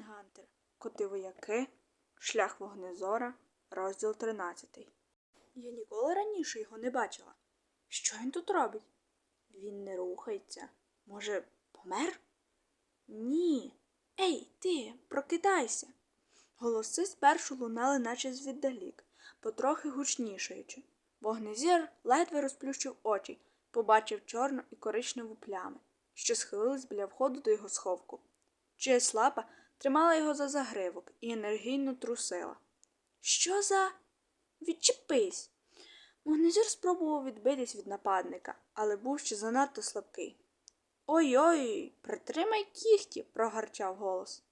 Гантер. Коти вояки. Шлях вогнезора. Розділ 13. Я ніколи раніше його не бачила. Що він тут робить? Він не рухається. Може, помер? Ні. Ей, ти, прокидайся. Голоси спершу лунали, наче звіддалік, потрохи гучнішаючи. Вогнезір ледве розплющив очі, побачив чорну і коричневу плями, що схилились біля входу до його сховку. Чиясь лапа тримала його за загривок і енергійно трусила. Що за. Відчепись. Вогнезір спробував відбитись від нападника, але був ще занадто слабкий. Ой ой, притримай кіхті, прогарчав голос.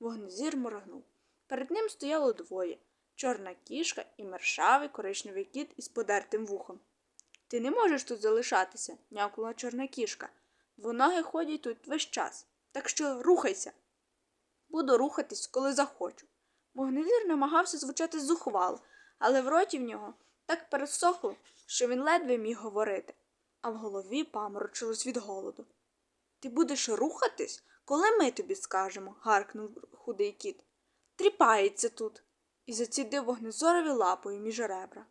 Вогнезір моргнув. Перед ним стояло двоє чорна кішка і мершавий коричневий кіт із подертим вухом. Ти не можеш тут залишатися, нявкнула чорна кішка. Двоноги ходять тут весь час, так що рухайся. Буду рухатись, коли захочу. Вогнезір намагався звучати зухвало, але в роті в нього так пересохло, що він ледве міг говорити, а в голові паморочилось від голоду. Ти будеш рухатись, коли ми тобі скажемо, гаркнув худий кіт. Тріпається тут. І зацідив вогнезорові лапою між ребра.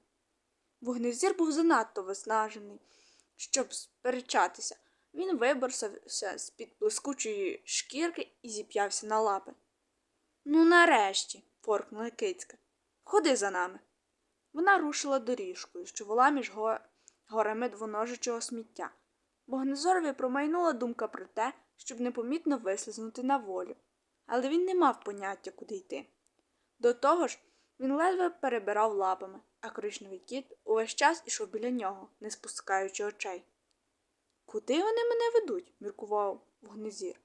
Вогнезір був занадто виснажений, щоб сперечатися. Він виборсався з-під блискучої шкірки і зіп'явся на лапи. Ну, нарешті, форкнула кицька. Ходи за нами. Вона рушила доріжкою, що вела між го- горами двоножичого сміття. Вогнезорові промайнула думка про те, щоб непомітно вислизнути на волю, але він не мав поняття, куди йти. До того ж, він ледве перебирав лапами, а коричневий кіт увесь час ішов біля нього, не спускаючи очей. Куди вони мене ведуть? міркував вогнезір.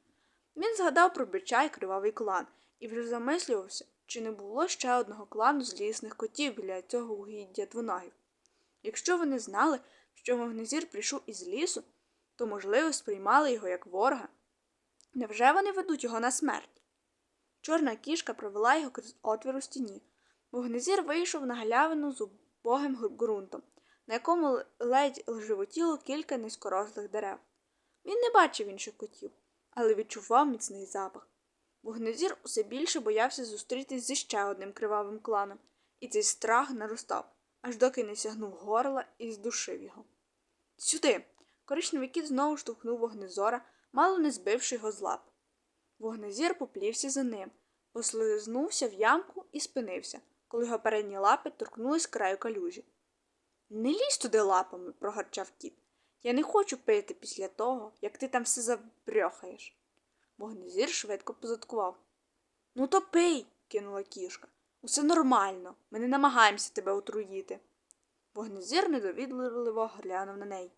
Він згадав про бича й кривавий клан і вже замислювався, чи не було ще одного клану злісних котів біля цього угіддя двоногів. Якщо вони знали, що вогнезір прийшов із лісу, то, можливо, сприймали його як ворога. Невже вони ведуть його на смерть? Чорна кішка провела його крізь отвір у стіні. Вогнезір вийшов на галявину з убогим ґрунтом, на якому ледь животіло кілька низькорослих дерев. Він не бачив інших котів, але відчував міцний запах. Вогнезір усе більше боявся зустрітись зі ще одним кривавим кланом, і цей страх наростав, аж доки не сягнув горла і здушив його. Сюди. Коричневий кіт знову штовхнув вогнезора, мало не збивши його з лап. Вогнезір поплівся за ним, послизнувся в ямку і спинився, коли його передні лапи торкнулись краю калюжі. Не лізь туди лапами, прогарчав кіт. Я не хочу пити після того, як ти там все забрьохаєш. Вогнезір швидко позадкував. Ну, то пий, кинула кішка. Усе нормально. Ми не намагаємося тебе отруїти. Вогнезір недовідливо глянув на неї.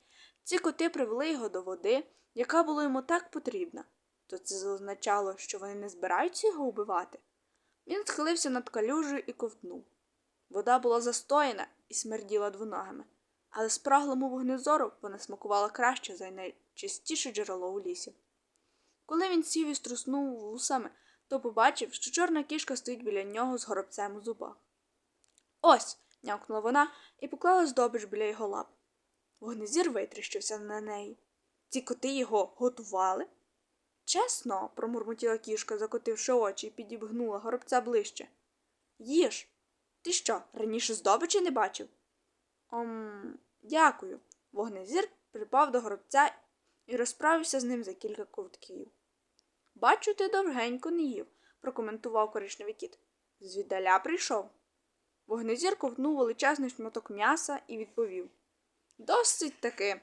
Ці коти привели його до води, яка була йому так потрібна. То це означало, що вони не збираються його убивати. Він схилився над калюжею і ковтнув. Вода була застояна і смерділа двоногими, але спраглому вогнезору вона смакувала краще за найчистіше джерело у лісі. Коли він сів і струснув вусами, то побачив, що чорна кішка стоїть біля нього з горобцем у зубах. Ось. нявкнула вона і поклала здобич біля його лап. Вогнезір витріщився на неї. Ці коти його готували? Чесно, промурмотіла кішка, закотивши очі і підібгнула горобця ближче. Їж. Ти що, раніше здобичі не бачив? Ом, дякую. Вогнезір припав до горобця і розправився з ним за кілька ковтків. Бачу, ти довгенько не їв, прокоментував коричневий кіт. Звіддаля прийшов. Вогнезір ковтнув величезний шматок м'яса і відповів Досить таки.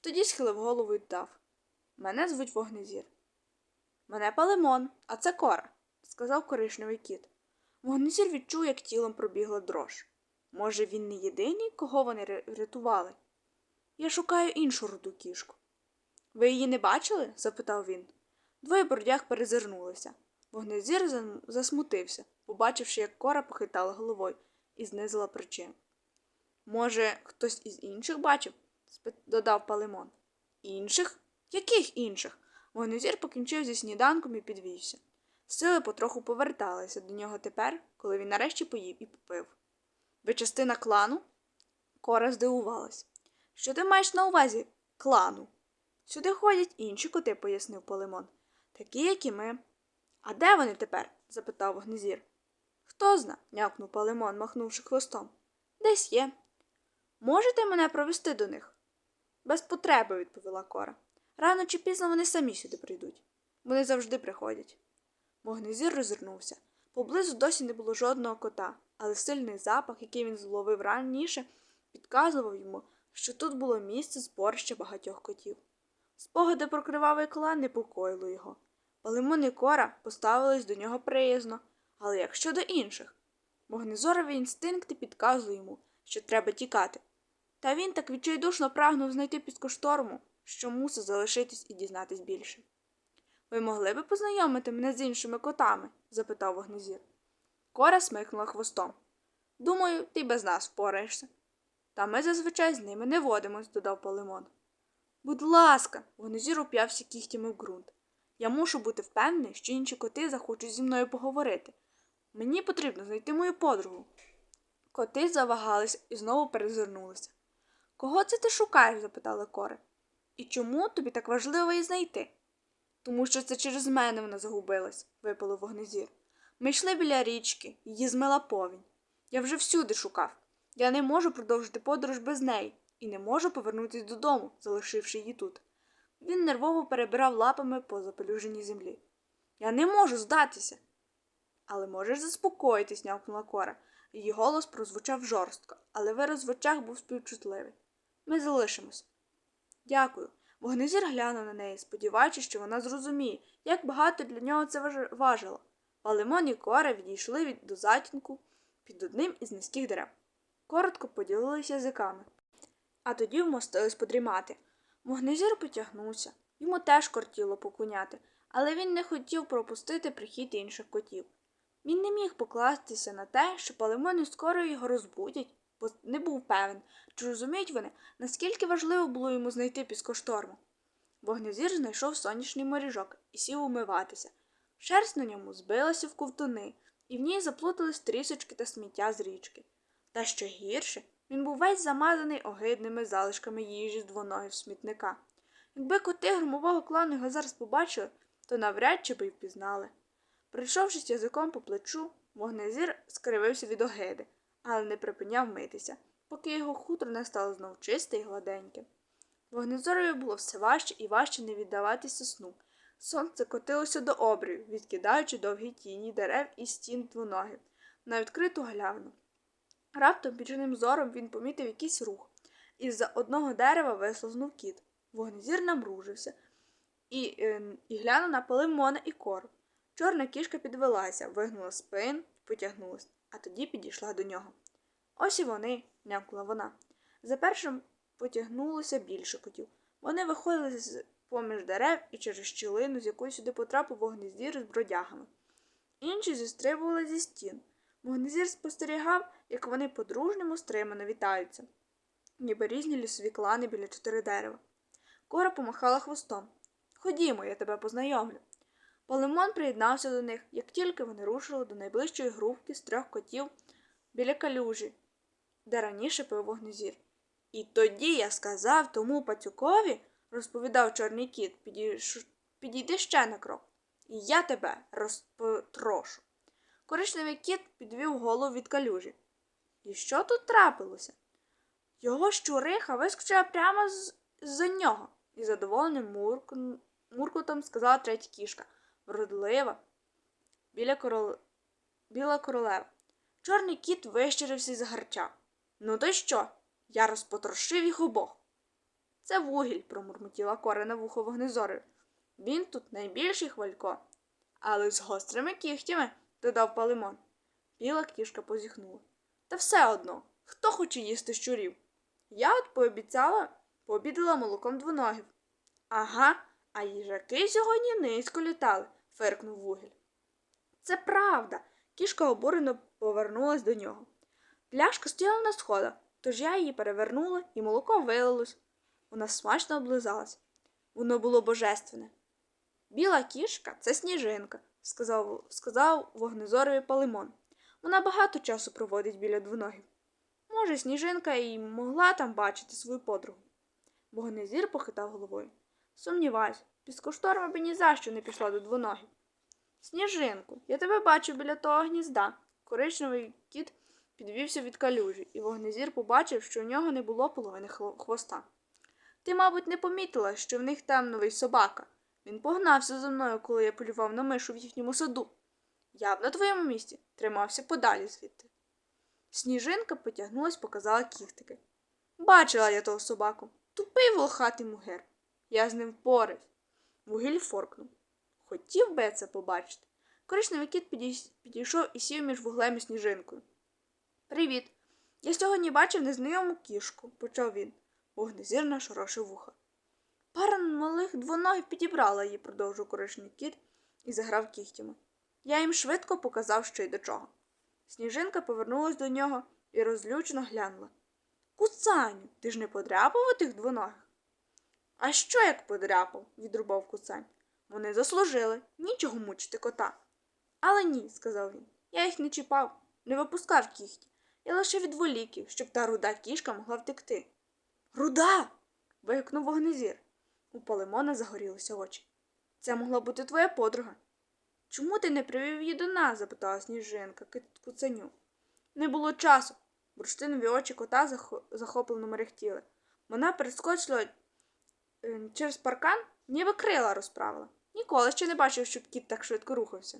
Тоді схилив голову і дав. Мене звуть Вогнезір. Мене Палемон, а це кора, сказав коричневий кіт. Вогнезір відчув, як тілом пробігла дрож. Може, він не єдиний, кого вони рятували? Я шукаю іншу руду кішку. Ви її не бачили? запитав він. Двоє бродяг перезирнулися. Вогнезір засмутився, побачивши, як кора похитала головою і знизила причину. Може, хтось із інших бачив? додав Палемон. Інших? Яких інших? Вогнезір покінчив зі сніданком і підвівся. Сили потроху поверталися до нього тепер, коли він нарешті поїв і попив. Ви частина клану? Кора здивувалась. Що ти маєш на увазі клану? Сюди ходять інші коти, пояснив Полимон. Такі, як і ми. А де вони тепер? запитав вогнезір. Хто зна, някнув Палемон, махнувши хвостом. Десь є. Можете мене провести до них? Без потреби, відповіла Кора. Рано чи пізно вони самі сюди прийдуть. Вони завжди приходять. Вогнезір розвернувся. Поблизу досі не було жодного кота, але сильний запах, який він зловив раніше, підказував йому, що тут було місце зборища багатьох котів. Спогади про кривавий клан непокоїли його. Палимон і Кора поставились до нього приязно, але як щодо інших? Вогнезорові інстинкти підказували йому, що треба тікати. Та він так відчайдушно прагнув знайти піскошторму, що мусив залишитись і дізнатись більше. Ви могли би познайомити мене з іншими котами? запитав вогнезір. Кора смикнула хвостом. Думаю, ти без нас впораєшся. Та ми зазвичай з ними не водимось, додав Палимон. Будь ласка, вогнезір уп'явся кігтями в ґрунт. Я мушу бути впевнений, що інші коти захочуть зі мною поговорити. Мені потрібно знайти мою подругу. Коти завагались і знову перезирнулися. Кого це ти шукаєш? запитала Кора. І чому тобі так важливо її знайти? Тому що це через мене вона загубилась, випало вогнезір. Ми йшли біля річки, її змила повінь. Я вже всюди шукав. Я не можу продовжити подорож без неї і не можу повернутися додому, залишивши її тут. Він нервово перебирав лапами по запелюженій землі. Я не можу здатися. Але можеш заспокоїтись, нявкнула Кора. Її голос прозвучав жорстко, але вираз в очах був співчутливий. Ми залишимось. Дякую. Вогнезір глянув на неї, сподіваючись, що вона зрозуміє, як багато для нього це важило. Палемон і Кора відійшли від до затінку під одним із низьких дерев. Коротко поділилися язиками, а тоді вмостились подрімати. Вогнезір потягнувся. Йому теж кортіло покуняти, але він не хотів пропустити прихід інших котів. Він не міг покластися на те, що палемони скоро його розбудять, бо не був певен, чи розуміють вони, наскільки важливо було йому знайти піскошторму. Вогнезір знайшов сонячний моріжок і сів умиватися. Шерсть на ньому збилася в ковтуни, і в ній заплутались трісочки та сміття з річки. Та що гірше, він був весь замазаний огидними залишками їжі з двоногів смітника. Якби коти громового клану його зараз побачили, то навряд чи би й впізнали. Прийшовшись язиком по плечу, вогнезір скривився від огиди, але не припиняв митися, поки його хутро не стало знов чисте і гладеньке. Вогнезорові було все важче і важче не віддаватися сну. Сонце котилося до обрію, відкидаючи довгі тіні дерев і стін двоногів на відкриту галявину. Раптом під чорним зором він помітив якийсь рух. Із-за одного дерева вислознув кіт. Вогнезір намружився і, е, і глянув на полимона і кору. Чорна кішка підвелася, вигнула спин і потягнулась, а тоді підійшла до нього. Ось і вони, нямкнула вона. За першим потягнулося більше котів. Вони виходили з поміж дерев і через щілину, з якої сюди потрапив вогнездір з бродягами. Інші зістрибували зі стін. Вогнезір спостерігав, як вони по-дружньому стримано вітаються, ніби різні лісові клани біля чотири дерева. Кора помахала хвостом. Ходімо, я тебе познайомлю. Палемон приєднався до них, як тільки вони рушили до найближчої групки з трьох котів біля калюжі, де раніше пив вогнезір. І тоді я сказав тому пацюкові, розповідав чорний кіт, «підійш- підійди ще на крок, і я тебе розпотрошу. Коричневий кіт підвів голову від калюжі. І що тут трапилося? Його щуриха вискочила прямо з- з-за нього, і задоволеним муркн- муркотом сказала третя кішка, вродлива, біля корол... біла королева. Чорний кіт вищирився і загарчав. Ну то що? Я розпотрошив їх обох. Це вугіль, промурмотіла кора на вухо вогнезори. Він тут найбільший хвалько. Але з гострими кігтями, додав палимон. Біла кішка позіхнула. Та все одно, хто хоче їсти щурів? Я от пообіцяла, пообідала молоком двоногів. Ага, а їжаки сьогодні низько літали, фиркнув вугіль. Це правда. Кішка обурено повернулась до нього. Пляшка стояла на сходах, тож я її перевернула і молоко вилилось. Вона смачно облизалась. Воно було божественне. Біла кішка це сніжинка, сказав, сказав вогнезоровий палимон. Вона багато часу проводить біля двоногів. Може, сніжинка і могла там бачити свою подругу. Вогнезір похитав головою. Сумніваюсь, піскошторма би ні за що не пішла до двоногів. Сніжинку, я тебе бачу біля того гнізда. Коричневий кіт підвівся від калюжі, і вогнезір побачив, що у нього не було половини хвоста. Ти, мабуть, не помітила, що в них там новий собака. Він погнався за мною, коли я полював на мишу в їхньому саду. Я б на твоєму місці тримався подалі звідти. Сніжинка потягнулась, показала кіхтики. Бачила я того собаку. Тупий волохатий мугер. Я з ним впорав. Вугіль форкнув. Хотів би я це побачити. Коричневий кіт підійшов і сів між вуглем і сніжинкою. Привіт. Я сьогодні бачив незнайому кішку, почав він. Вогнезір нашорошив вуха. Пара малих двоногів підібрала її, продовжив коричневий кіт і заграв кігтями. Я їм швидко показав, що й до чого. Сніжинка повернулась до нього і розлючено глянула. Куцаню, ти ж не подряпав у тих двоногих? А що як подряпав? відрубав куцань. Вони заслужили, нічого мучити кота. Але ні, сказав він. Я їх не чіпав, не випускав кіхті. Я лише відволік їх, щоб та руда кішка могла втекти. Руда. вигукнув вогнезір. У Палемона загорілися очі. Це могла бути твоя подруга. Чому ти не привів її до нас? запитала сніжинка куценю. Не було часу. Бурштинові очі кота захоплено мерехтіли. Вона перескочила через паркан, ніби крила розправила. Ніколи ще не бачив, щоб кіт так швидко рухався.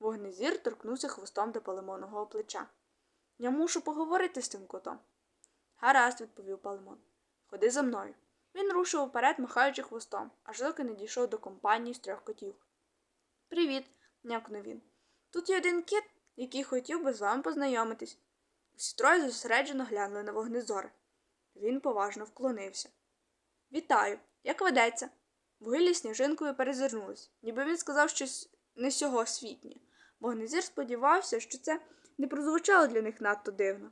Вогнезір торкнувся хвостом до палемоного плеча. Я мушу поговорити з тим котом. Гаразд, відповів Палемон. Ходи за мною. Він рушив уперед, махаючи хвостом, аж доки не дійшов до компанії з трьох котів. Привіт, някнув він. Тут є один кіт, який хотів би з вами познайомитись. Усі троє зосереджено глянули на вогнезора. Він поважно вклонився. Вітаю, як ведеться? Вугілля сніжинкою перезирнулись, ніби він сказав щось не сього світнє. Вогнезір сподівався, що це не прозвучало для них надто дивно.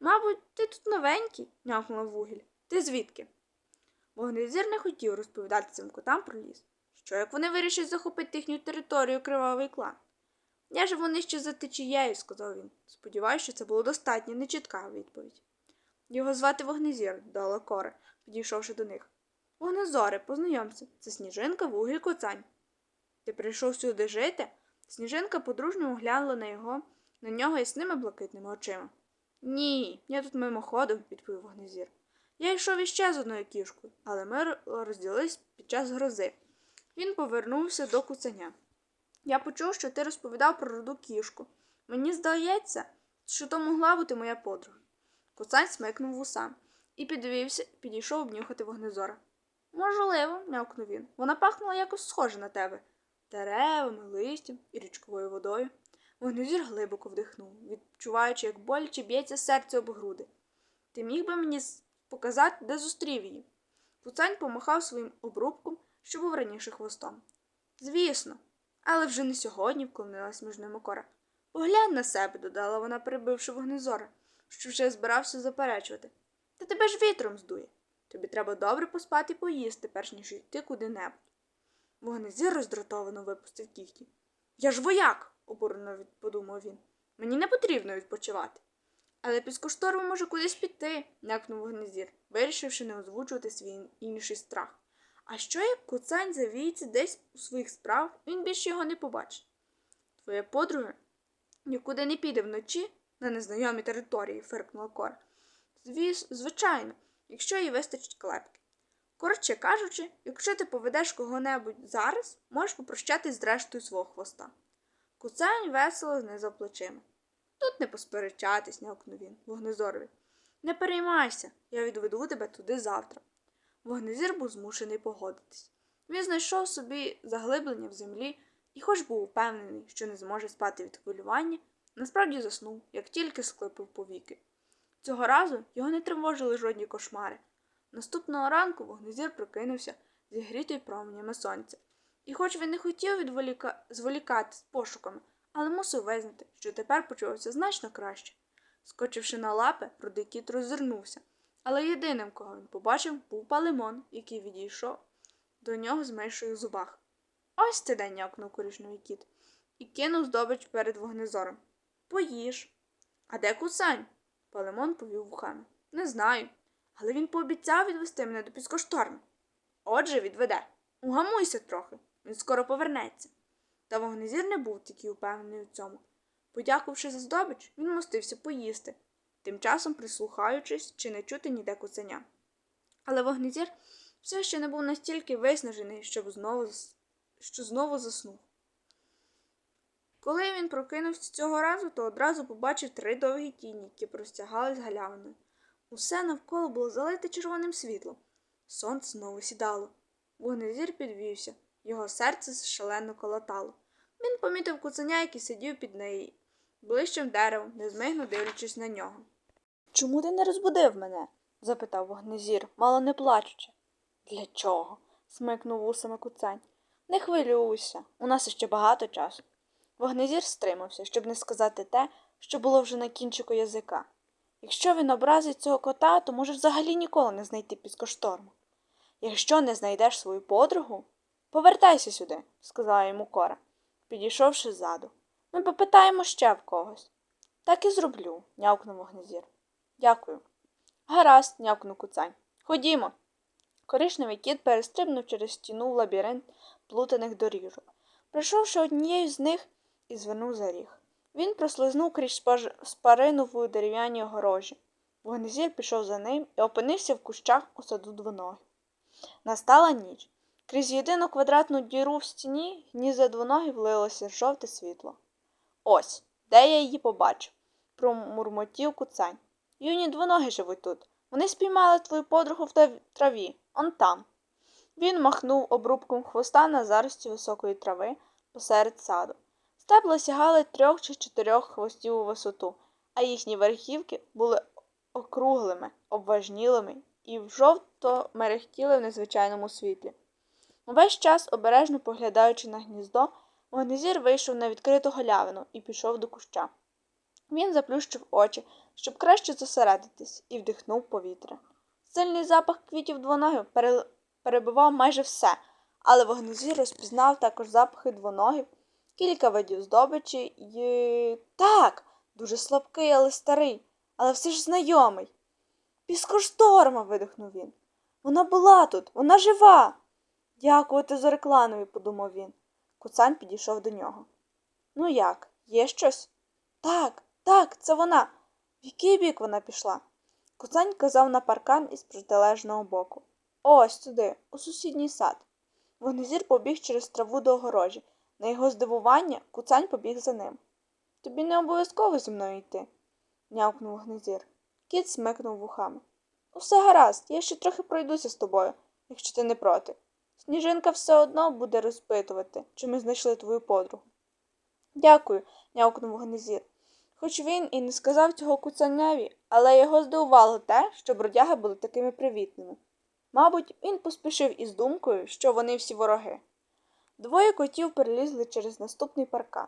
Мабуть, ти тут новенький, някнула вугіль. Ти звідки? Вогнезір не хотів розповідати цим котам про ліс. Що як вони вирішать захопити їхню територію кривавий клан? Я живу нижче за течією, сказав він. Сподіваюся, що це було достатньо нечітка відповідь. Його звати Вогнезір, дала Кора, підійшовши до них. Вогнезоре, познайомся, це сніжинка вугіль коцань. Ти прийшов сюди жити? Сніжинка подружньо глянула на його, на нього ясними блакитними очима. Ні, я тут мимоходом, відповів вогнезір. Я йшов іще з одною кішкою, але ми р- розділились під час грози. Він повернувся до куценя. Я почув, що ти розповідав про руду кішку. Мені здається, що то могла бути моя подруга. Куцань смикнув вуса і підвівся, підійшов обнюхати вогнезора. Можливо, м'явкнув він. Вона пахнула якось схоже на тебе деревами, листям і річковою водою. Вогнезір глибоко вдихнув, відчуваючи, як боляче б'ється серце об груди. Ти міг би мені показати, де зустрів її? Куцань помахав своїм обрубком, що був раніше хвостом. Звісно, але вже не сьогодні вклонилась між ними кора. Поглянь на себе, додала вона, перебивши вогнезора, що вже збирався заперечувати. Та тебе ж вітром здує. Тобі треба добре поспати і поїсти, перш ніж йти куди-небудь. Вогнезір роздратовано випустив кіхті. Я ж вояк, обурено подумав він. Мені не потрібно відпочивати. Але піскошторм може кудись піти, някнув вогнезір, вирішивши не озвучувати свій інший страх. А що як куцань завіється десь у своїх справах, він більше його не побачить. Твоя подруга нікуди не піде вночі на незнайомій території, фиркнула Кора. Звіс, звичайно, якщо їй вистачить клепки. Коротше кажучи, якщо ти поведеш кого-небудь зараз, можеш попрощатись з рештою свого хвоста. Куцень весело знизав плечима. Тут не посперечатись, някнув він, вогнезорові. Не переймайся, я відведу тебе туди завтра. Вогнезір був змушений погодитись. Він знайшов собі заглиблення в землі і, хоч був впевнений, що не зможе спати від хвилювання, насправді заснув, як тільки склепив повіки. Цього разу його не тривожили жодні кошмари. Наступного ранку вогнезір прокинувся зігрітий променями сонця. І хоч він не хотів відволіка... зволікати з пошуками, але мусив визнати, що тепер почувався значно краще. Скочивши на лапи, рудий кіт роззирнувся, але єдиним, кого він побачив, був палемон, який відійшов до нього з мишою в зубах. Ось ти день някнув коричневий кіт і кинув здобич перед вогнезором. Поїж. А де кусань? Палемон повів вухами. Не знаю, але він пообіцяв відвести мене до піскошторму. Отже, відведе. Угамуйся трохи, він скоро повернеться. Та вогнезір не був такий упевнений у цьому. Подякувавши за здобич, він мостився поїсти, тим часом прислухаючись, чи не чути ніде куценя. Але вогнезір все ще не був настільки виснажений, щоб знову, що знову заснув. Коли він прокинувся цього разу, то одразу побачив три довгі тіні, які простягались галявиною. Усе навколо було залите червоним світлом. Сонце знову сідало. Вогнезір підвівся, його серце шалено колотало. Він помітив куценя, який сидів під неї, ближчим деревом, незмигно дивлячись на нього. Чому ти не розбудив мене? запитав вогнезір, мало не плачучи. Для чого? смикнув вусами куцень. Не хвилюйся, у нас іще багато часу. Вогнезір стримався, щоб не сказати те, що було вже на кінчику язика. Якщо він образить цього кота, то може взагалі ніколи не знайти піскошторму. Якщо не знайдеш свою подругу, повертайся сюди, сказала йому Кора, підійшовши ззаду. Ми попитаємо ще в когось. Так і зроблю, нявкнув вогнезір. Дякую. Гаразд, нявкнув куцань. Ходімо. Коричневий кіт перестрибнув через стіну в лабіринт плутаних доріжок. Пройшовши однією з них і звернув за ріг. Він прослизнув крізь спарину в дерев'яній огорожі. Вогнезір пішов за ним і опинився в кущах у саду двоногих. Настала ніч. Крізь єдину квадратну діру в стіні гніза двоногів влилося жовте світло. Ось, де я її побачив, промурмотів куцань. Юні двоноги живуть тут. Вони спіймали твою подругу в траві, он там. Він махнув обрубком хвоста на зарості високої трави посеред саду. Стебла сягали трьох чи чотирьох хвостів у висоту, а їхні верхівки були округлими, обважнілими і жовто мерехтіли в незвичайному світлі. Увесь час, обережно поглядаючи на гніздо, вогнезір вийшов на відкриту галявину і пішов до куща. Він заплющив очі, щоб краще зосередитись, і вдихнув повітря. Сильний запах квітів двоногів пере- перебивав майже все, але вогнезір розпізнав також запахи двоногів, кілька видів здобичі і. Так, дуже слабкий, але старий, але все ж знайомий. Піскошторма. видихнув він. Вона була тут, вона жива. Дякувати за рекламові, подумав він. Куцань підійшов до нього. Ну як, є щось? Так, так, це вона. В який бік вона пішла? Куцань казав на паркан із протилежного боку. Ось туди, у сусідній сад. Вогнезір побіг через траву до огорожі. На його здивування куцань побіг за ним. Тобі не обов'язково зі мною йти, нявкнув вогнезір. Кіт смикнув вухами. Усе гаразд, я ще трохи пройдуся з тобою, якщо ти не проти. Сніжинка все одно буде розпитувати, чи ми знайшли твою подругу. Дякую, нявкнув вогнезір. Хоч він і не сказав цього куцаняві, але його здивувало те, що бродяги були такими привітними. Мабуть, він поспішив із думкою, що вони всі вороги. Двоє котів перелізли через наступний паркан.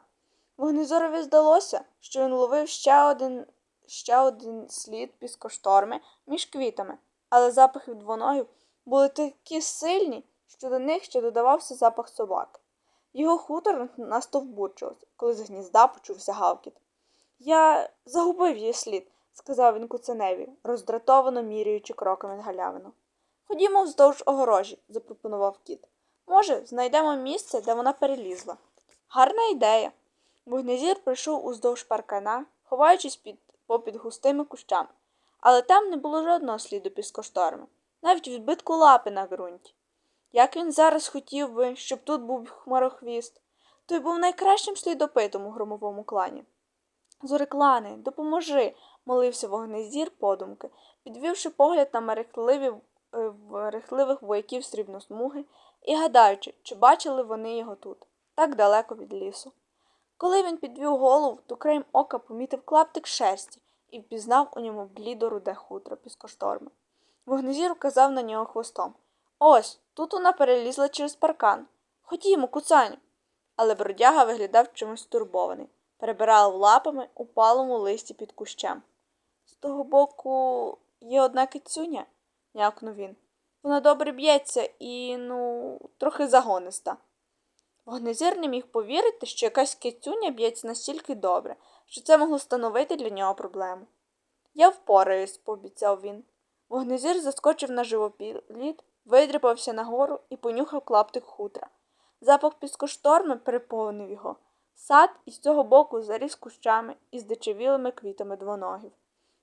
Вогнезорові здалося, що він ловив ще один, ще один слід піскошторми між квітами, але запахи двоногів були такі сильні, що до них ще додавався запах собаки. Його хутор настовбурчувався, коли з гнізда почувся гавкіт. Я загубив її слід, сказав він куценеві, роздратовано міряючи кроками галявину. Ходімо вздовж огорожі, запропонував кіт. Може, знайдемо місце, де вона перелізла. Гарна ідея. Вогнезір прийшов уздовж паркана, ховаючись під, попід густими кущами, але там не було жодного сліду піскошторми, навіть відбитку лапи на ґрунті. Як він зараз хотів би, щоб тут був хмарохвіст, той був найкращим слідопитом у громовому клані. Зореклане, допоможи, молився вогнезір подумки, підвівши погляд на мерехтливі, е, мерехтливих вояків срібносмуги і гадаючи, чи бачили вони його тут, так далеко від лісу. Коли він підвів голову, то краєм ока помітив клаптик шерсті і впізнав у ньому блідо руде хутро піскошторми. Вогнезір вказав на нього хвостом. Ось, тут вона перелізла через паркан. Ходімо, куцаню. Але бродяга виглядав чимось стурбований, перебирав лапами у палому листі під кущем. З того боку є одна кицюня, някнув він. Вона добре б'ється і, ну, трохи загониста. Вогнезір не міг повірити, що якась кицюня б'ється настільки добре, що це могло становити для нього проблему. Я впораюсь, пообіцяв він. Вогнезір заскочив на живоплід, видріпався нагору і понюхав клаптик хутра. Запах піскошторми переповнив його. Сад із цього боку заріс кущами і здичавілими квітами двоногів.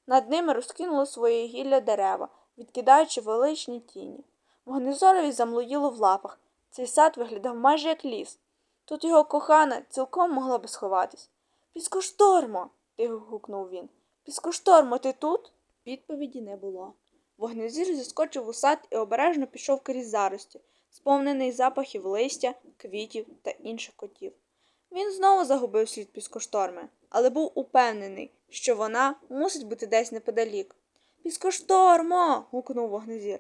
Над ними розкинуло своє гілля дерева, відкидаючи величні тіні. Вогнезорові замлоїло в лапах. Цей сад виглядав майже як ліс. Тут його кохана цілком могла би сховатись. Піскоштормо. тихо гукнув він. Піскоштормо, ти тут? Відповіді не було. Вогнезір зіскочив у сад і обережно пішов крізь зарості, сповнений запахів листя, квітів та інших котів. Він знову загубив слід піскошторми, але був упевнений, що вона мусить бути десь неподалік. Піскоштормо. гукнув вогнезір.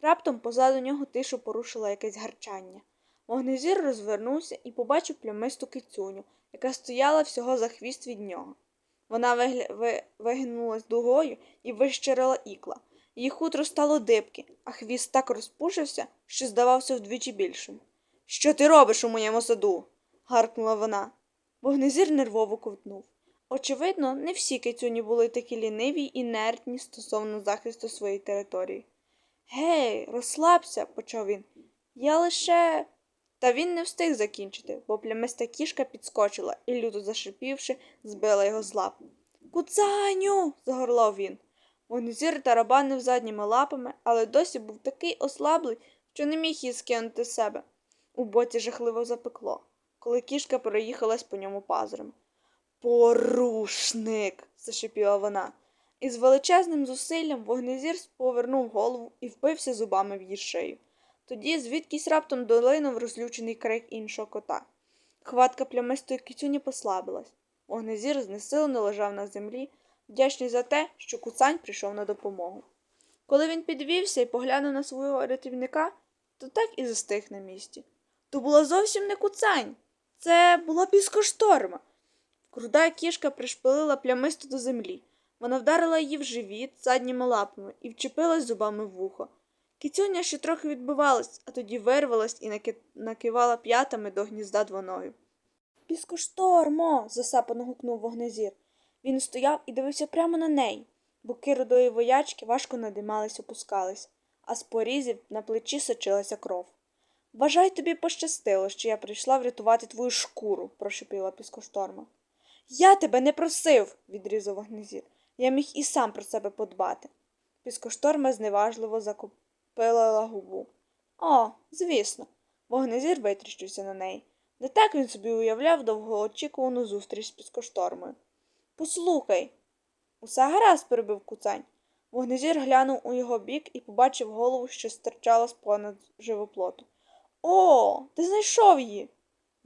Раптом позаду нього тишу порушило якесь гарчання. Вогнезір розвернувся і побачив плямисту кицюню, яка стояла всього за хвіст від нього. Вона вигля... ви... вигнулась дугою і вищерила ікла. Її хутро стало дибки, а хвіст так розпушився, що здавався вдвічі більшим. Що ти робиш у моєму саду? гаркнула вона. Вогнезір нервово ковтнув. Очевидно, не всі кицюні були такі ліниві й інертні стосовно захисту своєї території. Гей, розслабся, почав він. Я лише. Та він не встиг закінчити, бо плямиста кішка підскочила і, люто зашипівши, збила його з лап. Куцаню. загорлав він. Вогнезір тарабанив задніми лапами, але досі був такий ослаблий, що не міг її скинути себе. У боці жахливо запекло, коли кішка проїхалась по ньому пазурем. Порушник. зашипіла вона. Із величезним зусиллям вогнезір повернув голову і впився зубами в її шию. Тоді звідкись раптом долинув розлючений крик іншого кота. Хватка плямистої кицюні послабилась. Вогнезір знесилено лежав на землі, вдячний за те, що куцань прийшов на допомогу. Коли він підвівся і поглянув на свого рятівника, то так і застиг на місці. То була зовсім не куцань, це була піскошторма. Круда кішка пришпилила плямисту до землі. Вона вдарила її в живіт задніми лапами і вчепилась зубами в вухо. Кицюня ще трохи відбивалась, а тоді вирвалась і наки... накивала п'ятами до гнізда двоногів. Піскоштормо. засапано гукнув вогнезір. Він стояв і дивився прямо на неї. Боки рудої воячки важко надимались, опускались, а з порізів на плечі сочилася кров. Бажай тобі пощастило, що я прийшла врятувати твою шкуру, прошепіла піскошторма. Я тебе не просив, відрізав вогнезір. Я міг і сам про себе подбати. Піскошторма зневажливо закупила губу. О, звісно, вогнезір витріщився на неї. Не так він собі уявляв довгоочікувану зустріч з піскоштормою. Послухай. Усе гаразд, перебив куцань. Вогнезір глянув у його бік і побачив голову, що стирчала з понад живоплоту. О, ти знайшов її.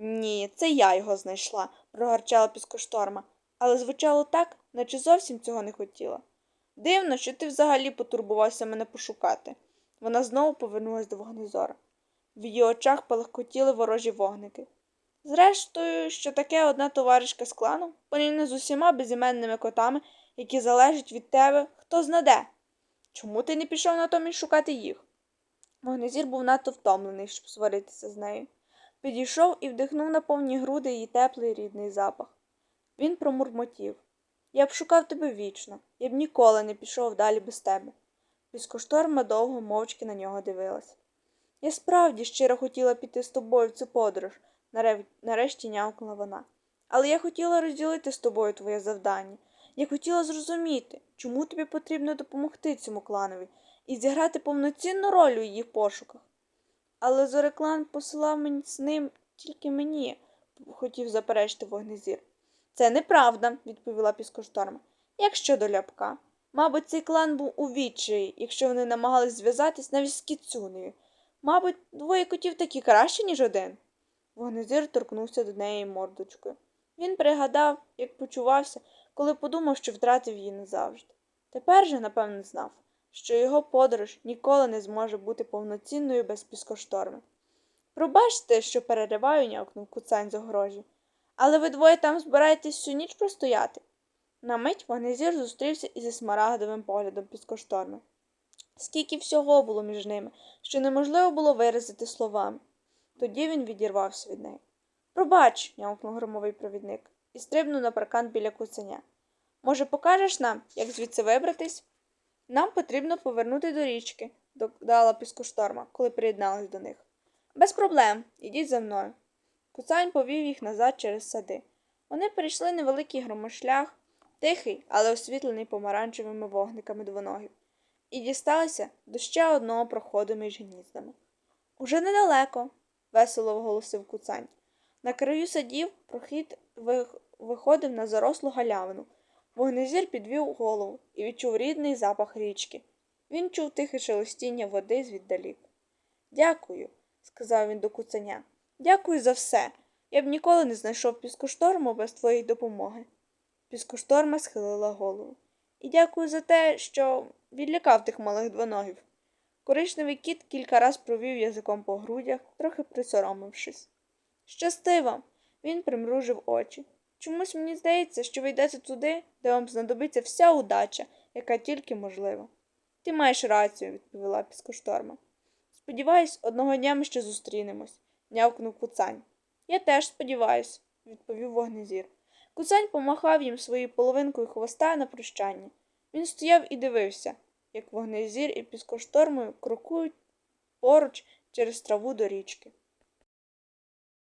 Ні, це я його знайшла, прогарчала піскошторма, але звучало так, наче зовсім цього не хотіла. Дивно, що ти взагалі потурбувався мене пошукати. Вона знову повернулась до вогнезора. В її очах палахкотіли ворожі вогники. Зрештою, що таке одна товаришка з клану, порівняно з усіма безіменними котами, які залежать від тебе, хто знаде. Чому ти не пішов натомість шукати їх? Вогнезір був надто втомлений, щоб сваритися з нею. Підійшов і вдихнув на повні груди її теплий рідний запах. Він промурмотів Я б шукав тебе вічно, я б ніколи не пішов далі без тебе. Піскошторма довго мовчки на нього дивилась. Я справді щиро хотіла піти з тобою в цю подорож, нарешті нявкнула вона. Але я хотіла розділити з тобою твоє завдання. Я хотіла зрозуміти, чому тобі потрібно допомогти цьому кланові і зіграти повноцінну роль у їх пошуках. Але Зореклан посилав мені з ним тільки мені, хотів заперечити вогнезір. Це неправда, відповіла піскошторма. Як щодо ляпка? Мабуть, цей клан був у відчаї, якщо вони намагались зв'язатись навіть з кіцюнею. Мабуть, двоє котів такі краще, ніж один. Вогнезір торкнувся до неї мордочкою. Він пригадав, як почувався, коли подумав, що втратив її назавжди. Тепер же, напевно, знав, що його подорож ніколи не зможе бути повноцінною без піскошторми. Пробачте, що перериваю, нявкнув куцань з огрожі. Але ви двоє там збираєтесь всю ніч простояти. На мить вогнезір зустрівся із смарагдовим поглядом піскошторми. Скільки всього було між ними, що неможливо було виразити словами. Тоді він відірвався від неї. Пробач, нявкнув громовий провідник і стрибнув на паркан біля куценя. Може, покажеш нам, як звідси вибратись? Нам потрібно повернути до річки, додала піскошторма, коли приєдналась до них. Без проблем, ідіть за мною. Куцань повів їх назад через сади. Вони перейшли невеликий громошлях, тихий, але освітлений помаранчевими вогниками двоногів, і дісталися до ще одного проходу між гніздами. Уже недалеко, весело оголосив куцань. На краю садів прохід виходив на зарослу галявину. Вогнезір підвів голову і відчув рідний запах річки. Він чув тихе шелестіння води звіддалік. Дякую, сказав він до куценя. Дякую за все. Я б ніколи не знайшов піскошторму без твоєї допомоги. Піскошторма схилила голову. І дякую за те, що відлякав тих малих двоногів. Коричневий кіт кілька раз провів язиком по грудях, трохи присоромившись. Щасти вам! Він примружив очі. Чомусь мені здається, що ви йдете туди, де вам знадобиться вся удача, яка тільки можлива. Ти маєш рацію, відповіла піскошторма. Сподіваюсь, одного дня ми ще зустрінемось, нявкнув куцань. Я теж сподіваюсь, відповів вогнезір. Куцань помахав їм своєю половинкою хвоста на прощання. Він стояв і дивився, як вогнезір і піскоштормою крокують поруч через траву до річки.